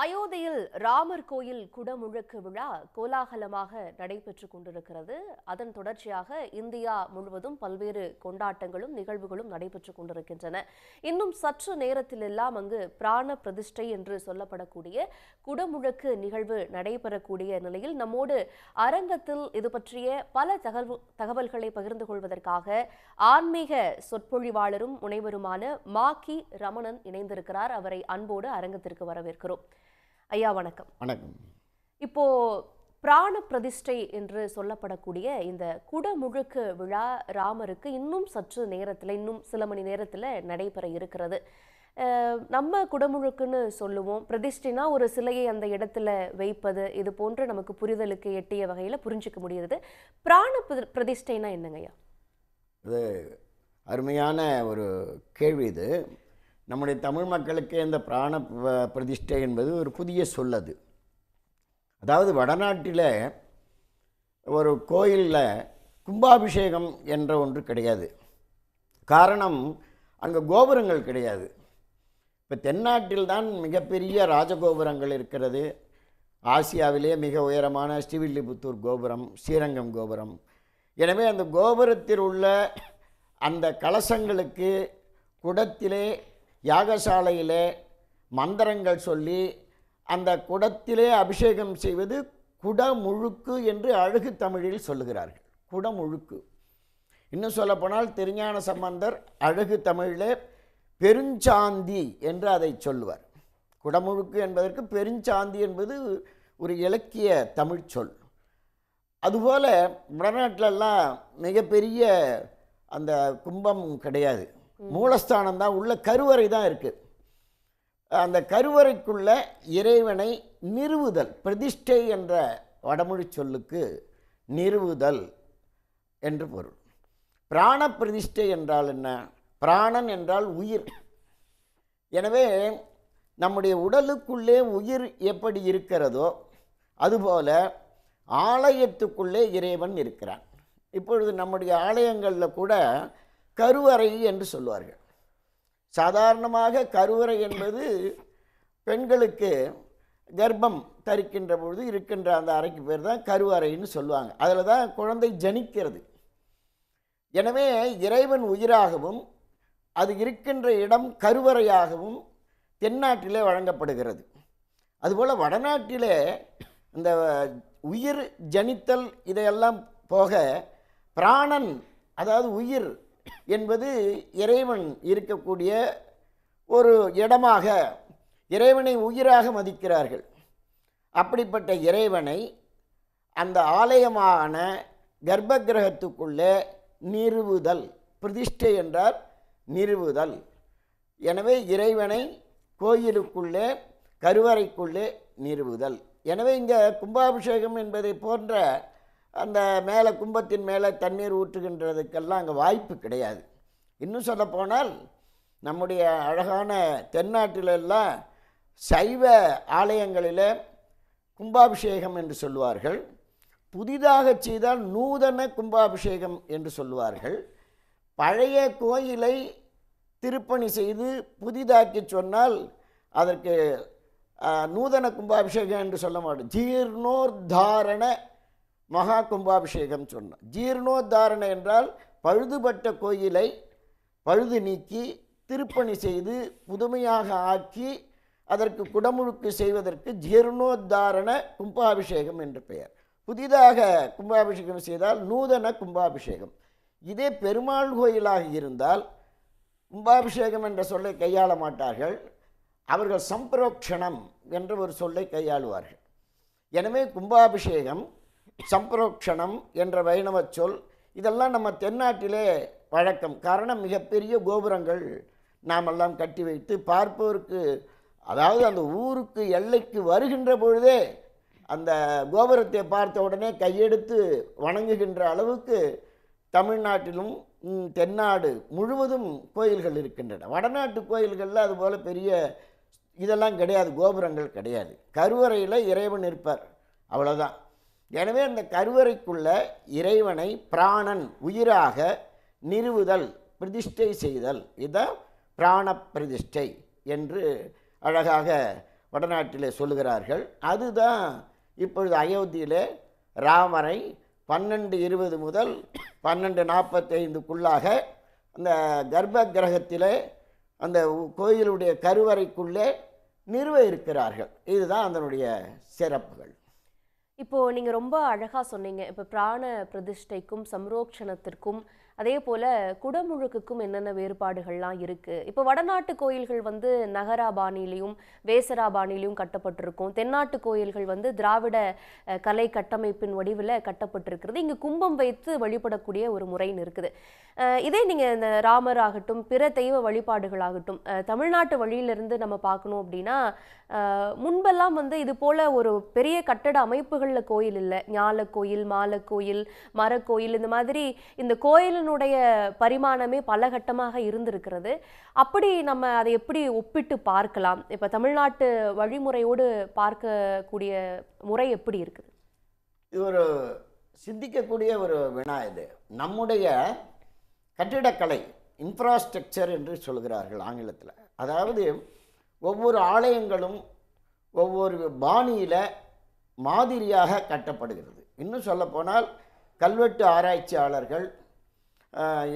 அயோத்தியில் ராமர் கோயில் குடமுழக்கு விழா கோலாகலமாக நடைபெற்று கொண்டிருக்கிறது. அதன் தொடர்ச்சியாக இந்தியா முழுவதும் பல்வேறு கொண்டாட்டங்களும் நிகழ்வுகளும் நடைபெற்று கொண்டிருக்கின்றன. இன்னும் சற்று நேரத்திலெல்லாம் அங்கு பிராண பிரதிஷ்டை என்று சொல்லப்படக்கூடிய குடமுழக்கு நிகழ்வு நடைபெறக்கூடிய நிலையில் நம்மோடு அரங்கத்தில் இது பற்றிய பல தகவல் தகவல்களை பகிர்ந்து கொள்வதற்காக ஆன்மீக சொற்பொழிவாளரும் முனைவருமான மாக்கி ரமணன் இணைந்திருக்கிறார். அவரை அன்போடு அரங்கத்திற்கு வரவேற்கிறோம். ஐயா வணக்கம். வணக்கம். இப்போ பிராண பிரதிஷ்டை என்று சொல்லப்படக்கூடிய இந்த குடமுழுக்கு விழா ராமருக்கு இன்னும் சற்று நேரத்தில் இன்னும் சில மணி நேரத்தில் நடைபெற இருக்கிறது. நம்ம குடமுழுக்குன்னு சொல்லுவோம். பிரதிஷ்டைனா ஒரு சிலையை அந்த இடத்துல வைப்பது இது போன்று நமக்கு புரிதலுக்கு எட்டிய வகையில் புரிஞ்சுக்க முடியுது பிராண பிரதி- பிரதிஷ்டைனா என்னங்கய்யா இது அருமையான ஒரு கேள்வி இது. நம்முடைய தமிழ் மக்களுக்கு இந்த பிராண ப- பிரதிஷ்டை என்பது ஒரு புதிய சொல்லது. அதாவது வடநாட்டில் ஒரு கோயிலில் கும்பாபிஷேகம் என்ற ஒன்று கிடையாது. காரணம் அங்கே கோபுரங்கள் கிடையாது. இப்போ தென்னாட்டில் தான் மிகப்பெரிய ராஜகோபுரங்கள் இருக்கிறது. ஆசியாவிலே மிக உயரமான ஸ்ரீவில்லிபுத்தூர் கோபுரம் ஸ்ரீரங்கம் கோபுரம். எனவே அந்த கோபுரத்தில் உள்ள அந்த கலசங்களுக்கு குடத்திலே யாகசாலையிலே மந்திரங்கள் சொல்லி அந்த குடத்திலே அபிஷேகம் செய்வது குடமுழுக்கு என்று அழகு தமிழில் சொல்லுகிறார்கள். குடமுழுக்கு. இன்னும் சொல்லப்போனால் திருஞான சம்பந்தர் அழகு தமிழிலே பெருஞ்சாந்தி என்று அதை சொல்லுவார். குடமுழுக்கு என்பதற்கு பெருஞ்சாந்தி என்பது ஒரு இலக்கிய தமிழ் சொல். அதுபோல் வடநாட்டிலெல்லாம் மிகப்பெரிய அந்த கும்பம் கிடையாது. மூலஸ்தானம் தான் உள்ள கருவறை தான் இருக்குது அந்த கருவறைக்குள்ள இறைவனை நிறுவுதல் பிரதிஷ்டை என்ற வடமொழி சொல்லுக்கு நிறுவுதல் என்று பொருள். பிராண பிரதிஷ்டை என்றால் என்ன? பிராணன் என்றால் உயிர். எனவே நம்முடைய உடலுக்குள்ளே உயிர் எப்படி இருக்கிறதோ அதுபோல ஆலயத்துக்குள்ளே இறைவன் இருக்கிறான். இப்பொழுது நம்முடைய ஆலயங்களில் கூட கருவறை என்று சொல்வார்கள் சாதாரணமாக கருவறை என்பது பெண்களுக்கு கர்ப்பம் தரிக்கின்ற பொழுது இருக்கின்ற அந்த அறைக்கு பேர் தான் கருவறைன்னு சொல்லுவாங்க. அதில் தான் குழந்தை ஜனிக்கிறது. எனவே இறைவன் உயிராகவும் அது இருக்கின்ற இடம் கருவறையாகவும் தென்னாட்டிலே வழங்கப்படுகிறது. அதுபோல் வடநாட்டிலே இந்த உயிர் ஜனித்தல் இதையெல்லாம் போக பிராணன் அதாவது உயிர் என்பது இறைவன் இருக்கக்கூடிய ஒரு இடமாக இறைவனை உயிராக மதிக்கிறார்கள். அப்படிப்பட்ட இறைவனை அந்த ஆலயமான கர்ப்ப கிரகத்துக்குள்ளே நிறுவுதல் பிரதிஷ்டை என்றால் நிறுவுதல். எனவே இறைவனை கோயிலுக்குள்ளே கருவறைக்குள்ளே நிறுவுதல். எனவே இங்கே கும்பாபிஷேகம் என்பதை போன்ற அந்த மேலே கும்பத்தின் மேலே தண்ணீர் ஊற்றுகின்றதுக்கெல்லாம் அங்கே வாய்ப்பு கிடையாது. இன்னும் சொல்லப்போனால் நம்முடைய அழகான தென்னாட்டிலெல்லாம் சைவ ஆலயங்களில் கும்பாபிஷேகம் என்று சொல்லுவார்கள். புதிதாக செய்தால் நூதன கும்பாபிஷேகம் என்று சொல்லுவார்கள். பழைய கோயிலை திருப்பணி செய்து புதிதாக்கி சொன்னால் அதற்கு நூதன கும்பாபிஷேகம் என்று சொல்ல மாட்டோம். ஜீர்ணோர்தாரண மகா கும்பாபிஷேகம் சொன்னோம் ஜீர்ணோத்தாரண என்றால் பழுதுபட்ட கோயிலை பழுது நீக்கி திருப்பணி செய்து புதுமையாக ஆக்கி அதற்கு குடமுழுக்கு செய்வதற்கு ஜீர்ணோத்தாரண கும்பாபிஷேகம் என்று பெயர். புதிதாக கும்பாபிஷேகம் செய்தால் நூதன கும்பாபிஷேகம். இதே பெருமாள் கோயிலாக இருந்தால் கும்பாபிஷேகம் என்ற சொல்லை கையாள மாட்டார்கள். அவர்கள் சம்பிரோக்ஷணம் என்ற ஒரு சொல்லை கையாளுவார்கள். எனவே கும்பாபிஷேகம் சம்பரோக்ஷணம் என்ற வைணவ சொல் இதெல்லாம் நம்ம தென்னாட்டிலே வழக்கம். காரணம் மிகப்பெரிய கோபுரங்கள் நாமெல்லாம் கட்டி வைத்து பார்ப்போருக்கு அதாவது அந்த ஊருக்கு எல்லைக்கு வருகின்ற பொழுதே அந்த கோபுரத்தை பார்த்த உடனே கையெடுத்து வணங்குகின்ற அளவுக்கு தமிழ்நாட்டிலும் தென்னாடு முழுவதும் கோயில்கள் இருக்கின்றன. வடநாட்டு கோயில்களில் அதுபோல் பெரிய இதெல்லாம் கிடையாது கோபுரங்கள் கிடையாது. கருவறையில் இறைவன் இருப்பார். அவ்வளோதான் எனவே அந்த கருவறைக்குள்ள இறைவனை பிராணன் உயிராக நிறுவுதல் பிரதிஷ்டை செய்தல். இதுதான் பிராண பிரதிஷ்டை என்று அழகாக வடநாட்டிலே சொல்லுகிறார்கள். அதுதான் இப்பொழுது அயோத்தியிலே ராமரை பன்னெண்டு இருபது முதல் பன்னெண்டு நாற்பத்தைந்துக்குள்ளாக அந்த கர்ப்ப கிரகத்திலே அந்த கோயிலுடைய கருவறைக்குள்ளே நிறுவ இருக்கிறார்கள். இதுதான் அதனுடைய சிறப்புகள். இப்போ நீங்க ரொம்ப அழகா சொன்னீங்க. இப்போ பிராண பிரதிஷ்டைக்கும் சம்ரோக்ஷணத்திற்கும் அதே போல குடமுழுக்குக்கும் என்னென்ன வேறுபாடுகள்லாம் இருக்கு? இப்போ வடநாட்டு கோயில்கள் வந்து நகரா பாணியிலையும் வேசரா கட்டப்பட்டிருக்கும். தென்னாட்டு கோயில்கள் வந்து திராவிட கலை கட்டமைப்பின் வடிவில் கட்டப்பட்டிருக்கிறது. இங்கே கும்பம் வைத்து வழிபடக்கூடிய ஒரு முறைன்னு இருக்குது இதே நீங்கள் இந்த ராமர் ஆகட்டும் பிற தெய்வ வழிபாடுகளாகட்டும் தமிழ்நாட்டு வழியிலிருந்து நம்ம பார்க்கணும் அப்படின்னா முன்பெல்லாம் வந்து இது போல ஒரு பெரிய கட்டட அமைப்புகளில் கோயில் இல்லை. ஞால கோயில் மாலை கோயில் மரக்கோயில் இந்த மாதிரி இந்த கோயிலினுடைய பரிமாணமே பல கட்டமாக இருந்திருக்கிறது. அப்படி நம்ம அதை எப்படி ஒப்பிட்டு பார்க்கலாம்? இப்போ தமிழ்நாட்டு வழிமுறையோடு பார்க்கக்கூடிய முறை எப்படி இருக்குது? இது ஒரு சிந்திக்கக்கூடிய ஒரு வினா இது. நம்முடைய கட்டிடக்கலை இன்ஃப்ராஸ்ட்ரக்சர் என்று சொல்கிறார்கள் ஆங்கிலத்தில். அதாவது ஒவ்வொரு ஆலயங்களும் ஒவ்வொரு பாணியில் மாதிரியாக கட்டப்படுகிறது. இன்னும் சொல்லப்போனால் கல்வெட்டு ஆராய்ச்சியாளர்கள்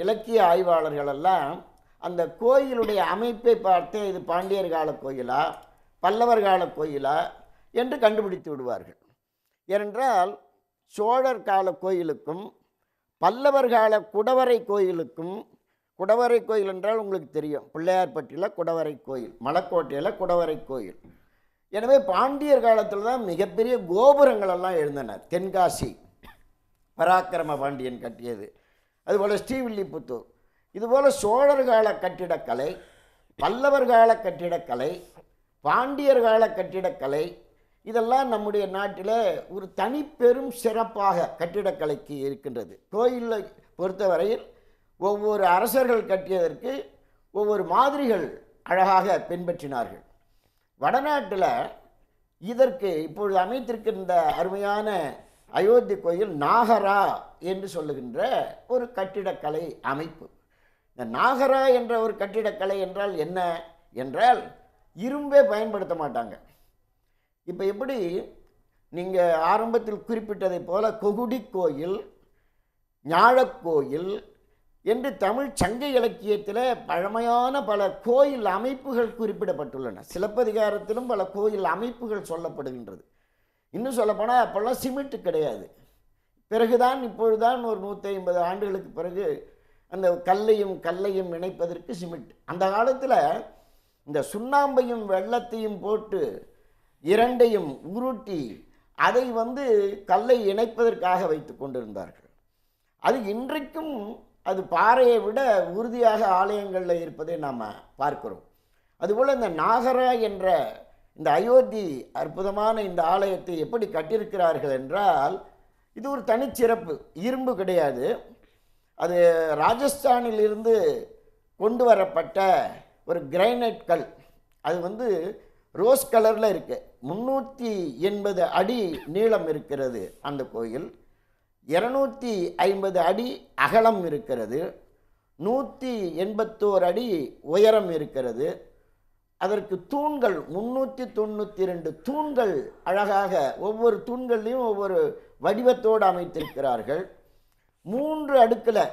இலக்கிய ஆய்வாளர்களெல்லாம் அந்த கோயிலுடைய அமைப்பை பார்த்தே இது பாண்டியர் கால கோயிலா பல்லவர் கால கோயிலா என்று கண்டுபிடித்து விடுவார்கள். ஏனென்றால் சோழர் கால கோயிலுக்கும் பல்லவர் கால குடவரை கோயிலுக்கும் குடவரை கோயில் என்றால் உங்களுக்கு தெரியும். பிள்ளையார்பட்டியில் குடவரை கோயில் மலைக்கோட்டையில் குடவரை கோயில். எனவே பாண்டியர் காலத்தில் தான் மிகப்பெரிய கோபுரங்கள் எல்லாம் எழுந்தன. தென்காசி பராக்கிரம பாண்டியன் கட்டியது. அதுபோல் ஸ்ரீவில்லிபுத்தூர். இதுபோல் சோழர் கால கட்டிடக்கலை பல்லவர் கால கட்டிடக்கலை பாண்டியர் கால கட்டிடக்கலை இதெல்லாம் நம்முடைய நாட்டில் ஒரு தனிப்பெரும் சிறப்பாக கட்டிடக்கலைக்கு இருக்கின்றது. கோயிலை பொறுத்தவரையில் ஒவ்வொரு அரசர்கள் கட்டியதற்கு ஒவ்வொரு மாதிரிகள் அழகாக பின்பற்றினார்கள். வடநாட்டில் இதற்கு இப்பொழுது அமைத்திருக்கின்ற அருமையான அயோத்தி கோயில் நாகரா என்று சொல்லுகின்ற ஒரு கட்டிடக்கலை அமைப்பு. இந்த நாகரா என்ற ஒரு கட்டிடக்கலை என்றால் என்ன? என்றால் இரும்பே பயன்படுத்த மாட்டாங்க. இப்போ எப்படி? நீங்கள் ஆரம்பத்தில் குறிப்பிட்டதை போல் கொகுடி கோயில் ஞாழக்கோயில் என்று தமிழ் சங்க இலக்கியத்தில் பழமையான பல கோயில் அமைப்புகள் குறிப்பிடப்பட்டுள்ளன. சிலப்பதிகாரத்திலும் பல கோயில் அமைப்புகள் சொல்லப்படுகின்றது. இன்னும் சொல்லப்போனால் அப்போல்லாம் சிமெண்ட் கிடையாது. பிறகுதான் இப்பொழுதுதான் ஒரு நூற்றி ஐம்பது ஆண்டுகளுக்கு பிறகு அந்த கல்லையும் கல்லையும் இணைப்பதற்கு சிமெண்ட். அந்த காலத்தில் இந்த சுண்ணாம்பையும் வெள்ளத்தையும் போட்டு இரண்டையும் உருட்டி அதை வந்து கல்லை இணைப்பதற்காக வைத்து கொண்டிருந்தார்கள். அது இன்றைக்கும் அது பாறையை விட உறுதியாக ஆலயங்களில் இருப்பதை நாம் பார்க்கிறோம். அதுபோல் இந்த நாகரா என்ற இந்த அயோத்தி அற்புதமான இந்த ஆலயத்தை எப்படி கட்டியிருக்கிறார்கள் என்றால் இது ஒரு தனிச்சிறப்பு இரும்பு கிடையாது. அது ராஜஸ்தானிலிருந்து கொண்டு வரப்பட்ட ஒரு கிரைனைட் கல். அது வந்து ரோஸ் கலரில் இருக்குது முந்நூற்றி எண்பது அடி நீளம் இருக்கிறது அந்த கோயில். இரநூத்தி ஐம்பது அடி அகலம் இருக்கிறது. நூற்றி எண்பத்தோரு அடி உயரம் இருக்கிறது. அதற்கு தூண்கள் முந்நூற்றி தொண்ணூற்றி ரெண்டு தூண்கள் அழகாக ஒவ்வொரு தூண்கள்லையும் ஒவ்வொரு வடிவத்தோடு அமைத்திருக்கிறார்கள். மூன்று அடுக்கில்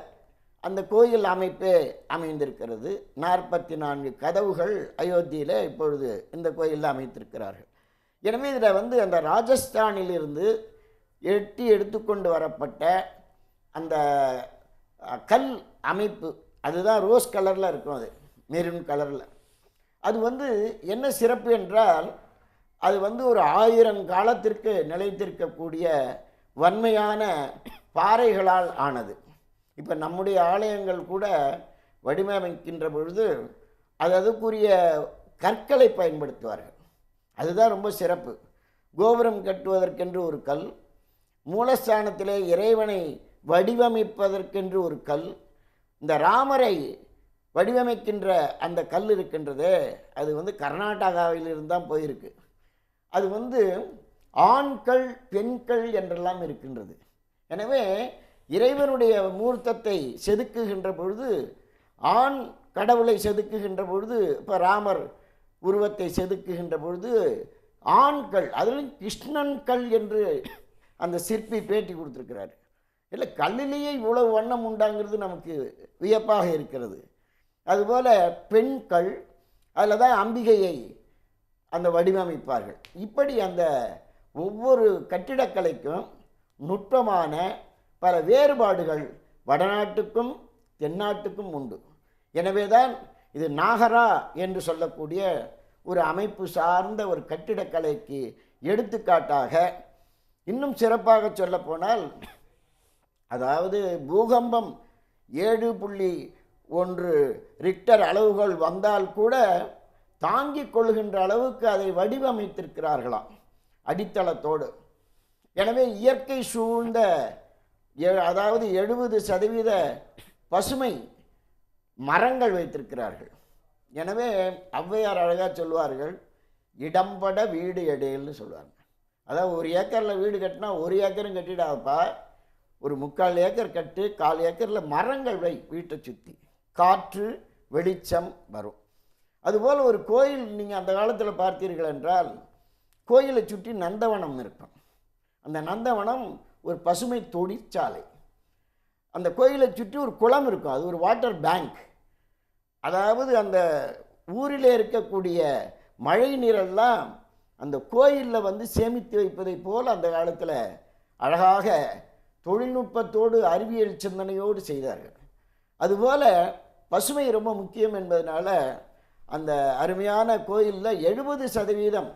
அந்த கோயில் அமைப்பே அமைந்திருக்கிறது. நாற்பத்தி நான்கு கதவுகள் அயோத்தியில் இப்பொழுது இந்த கோயிலில் அமைத்திருக்கிறார்கள். எனவே இதில் வந்து அந்த ராஜஸ்தானிலிருந்து எட்டி எடுத்துக்கொண்டு வரப்பட்ட அந்த கல் அமைப்பு. அதுதான் ரோஸ் கலரில் இருக்கும் அது மெரூன் கலரில். அது வந்து என்ன சிறப்பு என்றால் அது வந்து ஒரு ஆயிரம் காலத்திற்கு நிலைத்திருக்கக்கூடிய வன்மையான பாறைகளால் ஆனது. இப்போ நம்முடைய ஆலயங்கள் கூட வடிவமைக்கின்ற பொழுது அது அதுக்குரிய கற்களை பயன்படுத்துவார்கள். அதுதான் ரொம்ப சிறப்பு. கோபுரம் கட்டுவதற்கென்று ஒரு கல் மூலஸ்தானத்திலே இறைவனை வடிவமைப்பதற்கென்று ஒரு கல். இந்த ராமரை வடிவமைக்கின்ற அந்த கல் இருக்கின்றதே. அது வந்து கர்நாடகாவிலிருந்து தான் போயிருக்கு. அது வந்து ஆண்கள் பெண்கள் என்றெல்லாம் இருக்கின்றது. எனவே இறைவனுடைய மூர்த்தத்தை செதுக்குகின்ற பொழுது ஆண் கடவுளை செதுக்குகின்ற பொழுது இப்போ ராமர் உருவத்தை செதுக்குகின்ற பொழுது ஆண்கள் அதிலும் கிருஷ்ணன் கல் என்று அந்த சிற்பி பேட்டி கொடுத்துருக்கிறார். இல்லை கல்லிலேயே இவ்வளவு வண்ணம் உண்டாங்கிறது நமக்கு வியப்பாக இருக்கிறது. அதுபோல் பெண்கள் அதில் தான் அம்பிகையை அந்த வடிவமைப்பார்கள். இப்படி அந்த ஒவ்வொரு கட்டிடக்கலைக்கும் நுட்பமான பல வேறுபாடுகள் வடநாட்டுக்கும் தென்னாட்டுக்கும் உண்டு. எனவே தான் இது நாகரா என்று சொல்லக்கூடிய ஒரு அமைப்பு சார்ந்த ஒரு கட்டிடக்கலைக்கு எடுத்துக்காட்டாக இன்னும் சிறப்பாக சொல்லப்போனால் அதாவது பூகம்பம் ஏழு புள்ளி ஒன்று ரிக்டர் அளவுகள் வந்தால் கூட தாங்கிக் கொள்கின்ற அளவுக்கு அதை வடிவமைத்திருக்கிறார்களாம் அடித்தளத்தோடு. எனவே இயற்கை சூழ்ந்த எ- அதாவது எழுபது சதவீத பசுமை மரங்கள் வைத்திருக்கிறார்கள். எனவே ஔவையார் அழகாக சொல்வார்கள் இடம்பட வீடு எடையல்னு சொல்லுவாங்க அதாவது ஒரு ஏக்கரில் வீடு கட்டினா ஒரு ஏக்கரும் கட்டிடாதப்பா. ஒரு முக்கால் ஏக்கர் கட்டு கால் ஏக்கரில் மரங்கள் வை வீட்டை சுற்றி காற்று வெளிச்சம் வரும். அதுபோல் ஒரு கோயில் நீங்கள் அந்த காலத்தில் பார்த்தீர்கள் என்றால் கோயிலை சுற்றி நந்தவனம் இருக்கும். அந்த நந்தவனம் ஒரு பசுமை தொழிற்சாலை. அந்த கோயிலை சுற்றி ஒரு குளம் இருக்கும். அது ஒரு வாட்டர் பேங்க். அதாவது அந்த ஊரில் இருக்கக்கூடிய மழை நீரெல்லாம் அந்த கோயிலில் வந்து சேமித்து வைப்பதைப் போல் அந்த காலத்தில் அழகாக தொழில்நுட்பத்தோடு அறிவியல் சிந்தனையோடு செய்தார்கள். அதுபோல் பசுமை ரொம்ப முக்கியம் என்பதனால அந்த அருமையான கோயிலில் எழுபது சதவீதம்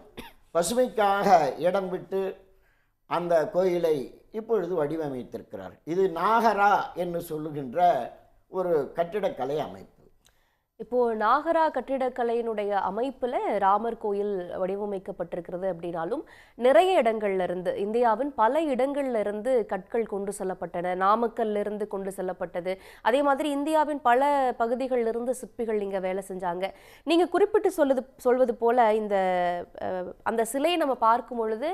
பசுமைக்காக இடம் விட்டு அந்த கோயிலை இப்பொழுது வடிவமைத்திருக்கிறார். இது நாகரா என்று சொல்லுகின்ற ஒரு கட்டிடக்கலை அமைப்பு. இப்போ நாகரா கட்டிடக்கலையினுடைய அமைப்புல ராமர் கோயில் வடிவமைக்கப்பட்டிருக்கிறது அப்படின்னாலும் நிறைய இடங்கள்ல இருந்து இந்தியாவின் பல இடங்கள்ல இருந்து கற்கள் கொண்டு செல்லப்பட்டன நாமக்கல்ல இருந்து கொண்டு செல்லப்பட்டது. அதே மாதிரி இந்தியாவின் பல பகுதிகளில் இருந்து சிற்பிகள் இங்க வேலை செஞ்சாங்க. நீங்க குறிப்பிட்டு சொல்லுது சொல்வது போல இந்த அந்த சிலையை நம்ம பார்க்கும் பொழுது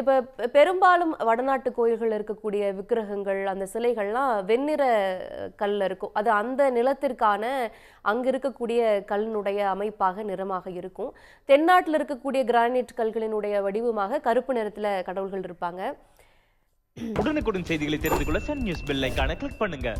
இப்போ பெரும்பாலும் வடநாட்டு கோயில்கள் இருக்கக்கூடிய விக்கிரகங்கள் அந்த சிலைகள்லாம் வெண்ணிற கல்ல இருக்கும். அது அந்த நிலத்திற்கான அங்க இருக்கக்கூடிய கல்லினுடைய அமைப்பாக நிறமாக இருக்கும். தென்னாட்டில் இருக்கக்கூடிய கிரானைட் கல்களினுடைய வடிவமாக கருப்பு நிறத்தில் கடவுள்கள் இருப்பாங்க. உடனுக்குடன் செய்திகளை தெரிந்து கொள்ள சன் நியூஸ் பெல் ஐக்கான கிளிக் பண்ணுங்க.